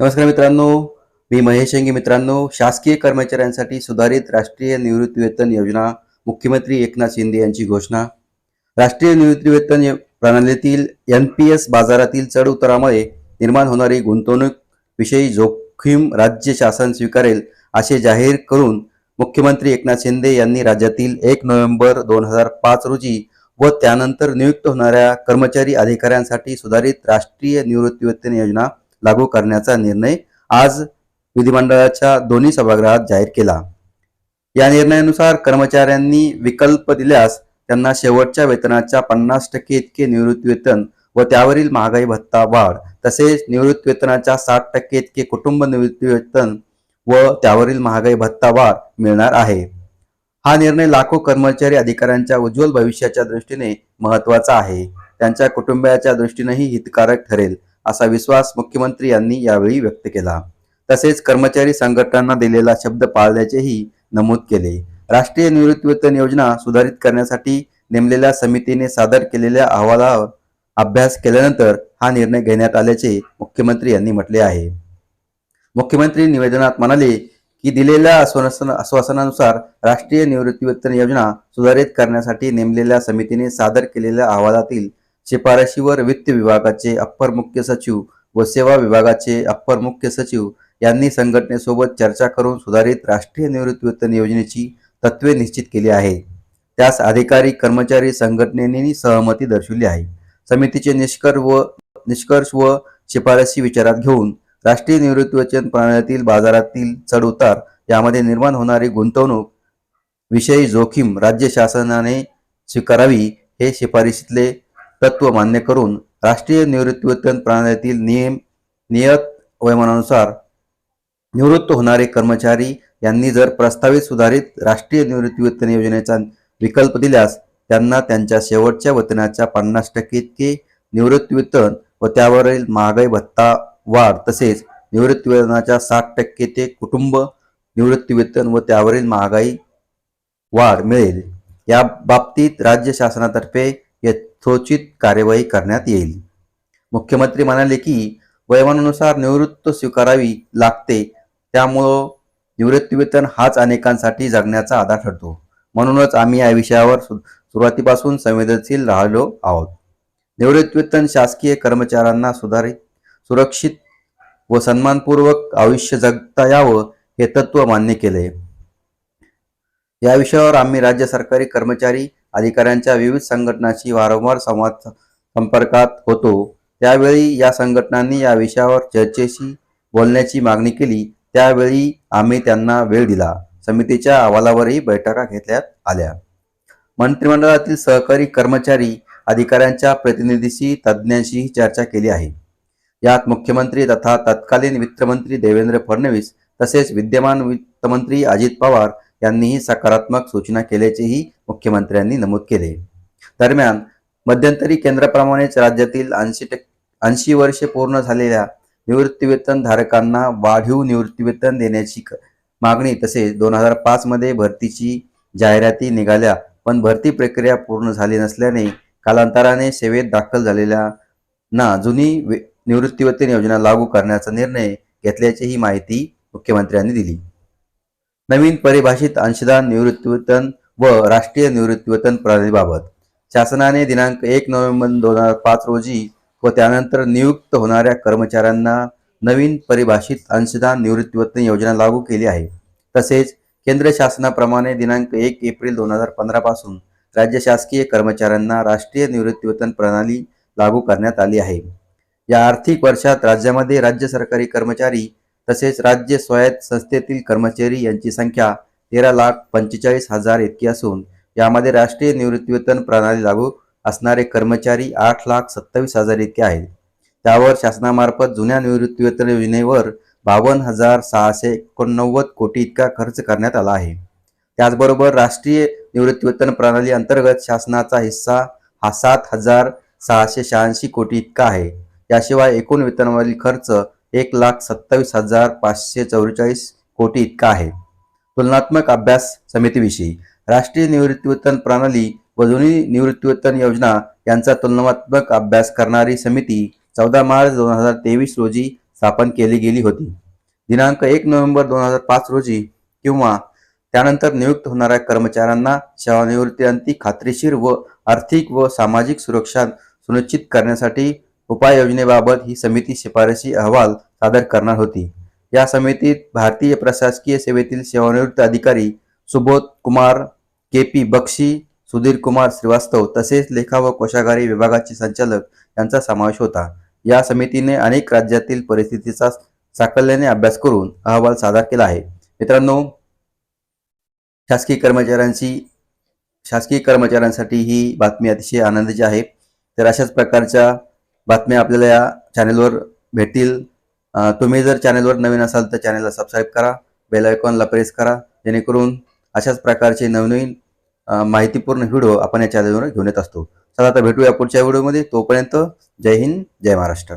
नमस्कार मित्रांनो मी महेश अंगे मित्रांनो शासकीय कर्मचाऱ्यांसाठी सुधारित राष्ट्रीय निवृत्तीवेतन योजना मुख्यमंत्री एकनाथ शिंदे यांची घोषणा. राष्ट्रीय निवृत्तीवेतन प्रणालीतील एन पी एस बाजारातील चढ उतारामुळे निर्माण होणारी गुंतवणूक विषयी जोखीम राज्य शासन स्वीकारेल असे जाहीर करून मुख्यमंत्री एकनाथ शिंदे यांनी राज्यातील एक नोव्हेंबर दोन हजार पाच रोजी व त्यानंतर नियुक्त होणाऱ्या कर्मचारी अधिकाऱ्यांसाठी सुधारित राष्ट्रीय निवृत्तीवेतन योजना लागू करण्याचा निर्णय आज विधिमंडळाच्या दोन्ही सभागृहात जाहीर केला. या निर्णयानुसार कर्मचाऱ्यांनी विकल्प दिल्यास त्यांना शेवटच्या वेतनाच्या पन्नास टक्के इतके निवृत्ती वेतन व त्यावरील महागाई भत्ता वाढ तसेच निवृत्ती वेतनाच्या साठ टक्के इतके कुटुंब निवृत्ती वेतन व त्यावरील महागाई भत्ता वाढ मिळणार आहे. हा निर्णय लाखो कर्मचारी अधिकाऱ्यांच्या उज्ज्वल भविष्याच्या दृष्टीने महत्त्वाचा आहे. त्यांच्या कुटुंबियाच्या दृष्टीनेही हितकारक ठरेल. असा विश्वास मुख्यमंत्री यांनी यावेळी व्यक्त केला. तसेच कर्मचारी संघटनांना दिलेला शब्द पाळल्याचेही नमूद केले. राष्ट्रीय निवृत्तीवेतन योजना सुधारित करण्यासाठी नेमलेल्या समितीने सादर केलेल्या अहवालावर अभ्यास केल्यानंतर हा निर्णय घेण्यात आल्याचे मुख्यमंत्री यांनी म्हटले आहे. मुख्यमंत्री निवेदनात म्हणाले की दिलेल्या आश्वासन आश्वासनानुसार राष्ट्रीय निवृत्तीवेतन योजना सुधारित करण्यासाठी नेमलेल्या समितीने सादर केलेल्या अहवालातील शिफारशीवर वित्त विभागाचे अप्पर मुख्य सचिव व सेवा विभागाचे अप्पर मुख्य सचिव यांनी संघटनेसोबत चर्चा करून सुधारित राष्ट्रीय निवृत्तीवेतन योजनेची तत्वे निश्चित केली आहे. त्यास अधिकारी कर्मचारी संघटनेने सहमती दर्शवली आहे. समितीचे निष्कर्ष व निष्कर्ष व शिफारशी विचारात घेऊन राष्ट्रीय निवृत्तीवेतन प्रणालीतील बाजारातील चढउतार यामध्ये निर्माण होणारी गुंतवणूक विषयी जोखीम राज्य शासनाने स्वीकारावी हे शिफारशीतले तत्व मान्य करून राष्ट्रीय निवृत्तीवेतन प्रणालीतील नियम नियत वयमानानुसार निवृत्त होणारे कर्मचारी यांनी जर प्रस्तावित सुधारित राष्ट्रीय निवृत्तीवेतन योजनेचा विकल्प दिल्यास त्यांना त्यांच्या शेवटच्या वेतनाच्या पन्नास टक्के इतके निवृत्तीवेतन व त्यावरील महागाई भत्ता वाढ तसेच निवृत्तीवेतनाच्या साठ टक्के ते कुटुंब निवृत्तीवेतन व त्यावरील महागाई वाढ मिळेल. या बाबतीत राज्य शासनातर्फे यथोचित कार्यवाही करण्यात येईल. मुख्यमंत्री म्हणाले की वयमानानुसार निवृत्त स्वीकारावी लागते त्यामुळं निवृत्तीवेतन हाच अनेकांसाठी जगण्याचा आधार ठरतो. म्हणूनच आम्ही या विषयावर सु- सुरुवातीपासून संवेदनशील राहिलो आहोत. निवृत्तीवेतन शासकीय कर्मचाऱ्यांना सुधारित सुरक्षित व सन्मानपूर्वक आयुष्य जगता यावं हे तत्व मान्य केले या विषयावर आम्ही राज्य सरकारी कर्मचारी अधिकाऱ्यांच्या विविध संघटनांशी वारंवार संवाद संपर्कात होतो. त्यावेळी या संघटनांनी या विषयावर चर्चेशी बोलण्याची मागणी केली. त्यावेळी आम्ही त्यांना वेळ दिला. समितीच्या अहवालावरही बैठका घेतल्यात आल्या. मंत्रिमंडळातील सहकारी कर्मचारी अधिकाऱ्यांच्या प्रतिनिधीशी तज्ज्ञांशीही चर्चा केली आहे. यात मुख्यमंत्री तथा तत्कालीन वित्तमंत्री देवेंद्र फडणवीस तसेच विद्यमान वित्तमंत्री अजित पवार यांनीही सकारात्मक सूचना केल्याचेही मुख्यमंत्र्यांनी नमूद केले. दरम्यान मध्यंतरी केंद्राप्रमाणेच राज्यातील ऐंशी टक्के ऐंशी वर्षे पूर्ण झालेल्या निवृत्तीवेतन धारकांना वाढीव निवृत्तीवेतन देण्याची मागणी तसेच दोन हजार पाच मध्ये भरतीची जाहिराती निघाल्या पण भरती प्रक्रिया पूर्ण झाली नसल्याने कालांतराने सेवेत दाखल झालेल्या ना जुनी निवृत्तीवेतन योजना लागू करण्याचा निर्णय घेतल्याचीही माहिती मुख्यमंत्र्यांनी दिली. नवीन परिभाषित अंशदान निवृत्तीवेतन व राष्ट्रीय निवृत्तीवेतन प्रणालीबाबत. शासनाने दिनांक एक नोव्हेंबर दोन हजार पाच रोजी व त्यानंतर नियुक्त होणाऱ्या कर्मचाऱ्यांना नवीन परिभाषित अंशदान निवृत्तीवेतन योजना लागू केली आहे. तसेच केंद्र शासनाप्रमाणे दिनांक एक एप्रिल दोन हजार पंधरा पासून राज्य शासकीय कर्मचाऱ्यांना राष्ट्रीय निवृत्तीवेतन प्रणाली लागू करण्यात आली आहे. या आर्थिक वर्षात राज्यामध्ये राज्य सरकारी कर्मचारी तसेच राज्य स्वायत्त संस्थेतील कर्मचारी यांची संख्या तेरा लाख पंचेचाळीस हजार इतकी असून यामध्ये राष्ट्रीय निवृत्तीवेतन प्रणाली लागू असणारे कर्मचारी आठ लाख सत्तावीस हजार इतके आहेत. त्यावर शासनामार्फत जुन्या निवृत्तीवेतन योजनेवर बावन्न हजार सहाशे एकोणनव्वद कोटी इतका खर्च करण्यात आला आहे. त्याचबरोबर राष्ट्रीय निवृत्तीवेतन प्रणाली अंतर्गत शासनाचा हिस्सा हा सात हजार सहाशे शहाऐंशी कोटी इतका आहे. याशिवाय एकूण वेतनावरील खर्च एक लाख सत्तावीस हजार पाचशे चौवेचाळीस कोटी इतका आहे. तुलनात्मक अभ्यास समितीविषयी राष्ट्रीय निवृत्तीवेतन प्रणाली व जुनी निवृत्तीवेतन योजना यांचा तुलनात्मक अभ्यास करणारी समिती चौदा मार्च दोन हजार तेवीस रोजी स्थापन केली गेली होती. दिनांक एक नोव्हेंबर दोन हजार पाच रोजी किंवा त्यानंतर नियुक्त होणाऱ्या कर्मचाऱ्यांना सेवानिवृत्तीअंती खात्रीशीर व आर्थिक व सामाजिक सुरक्षा सुनिश्चित करण्यासाठी उपाययोजनेबाबत ही समिती शिफारशी अहवाल सादर करणार होती. या समितीत भारतीय प्रशासकीय सेवेतील सेवानिवृत्त अधिकारी सुबोध कुमार के पी बक्षी सुधीर कुमार श्रीवास्तव तसेच लेखा व कोशागारी विभागाचे संचालक यांचा समावेश होता. या समितीने अनेक राज्यातील परिस्थितीचा साकल्याने अभ्यास करून अहवाल सादर केला आहे. मित्रांनो शासकीय कर्मचाऱ्यांची शासकीय कर्मचाऱ्यांसाठी ही बातमी अतिशय आनंदाची आहे. तर अशाच प्रकारच्या बातम्या आपल्याला या चॅनेलवर भेटतील. तुम्ही जर चॅनेलवर नवीन असाल तर चॅनेलला सबस्क्राईब करा. बेल आयकॉनला प्रेस करा. जेणेकरून अशाच प्रकारचे नवनवीन माहितीपूर्ण व्हिडिओ आपण या चॅनेलवर घेऊन येत असतो. चला आता भेटूया पुढच्या व्हिडिओमध्ये तोपर्यंत जय हिंद जय महाराष्ट्र.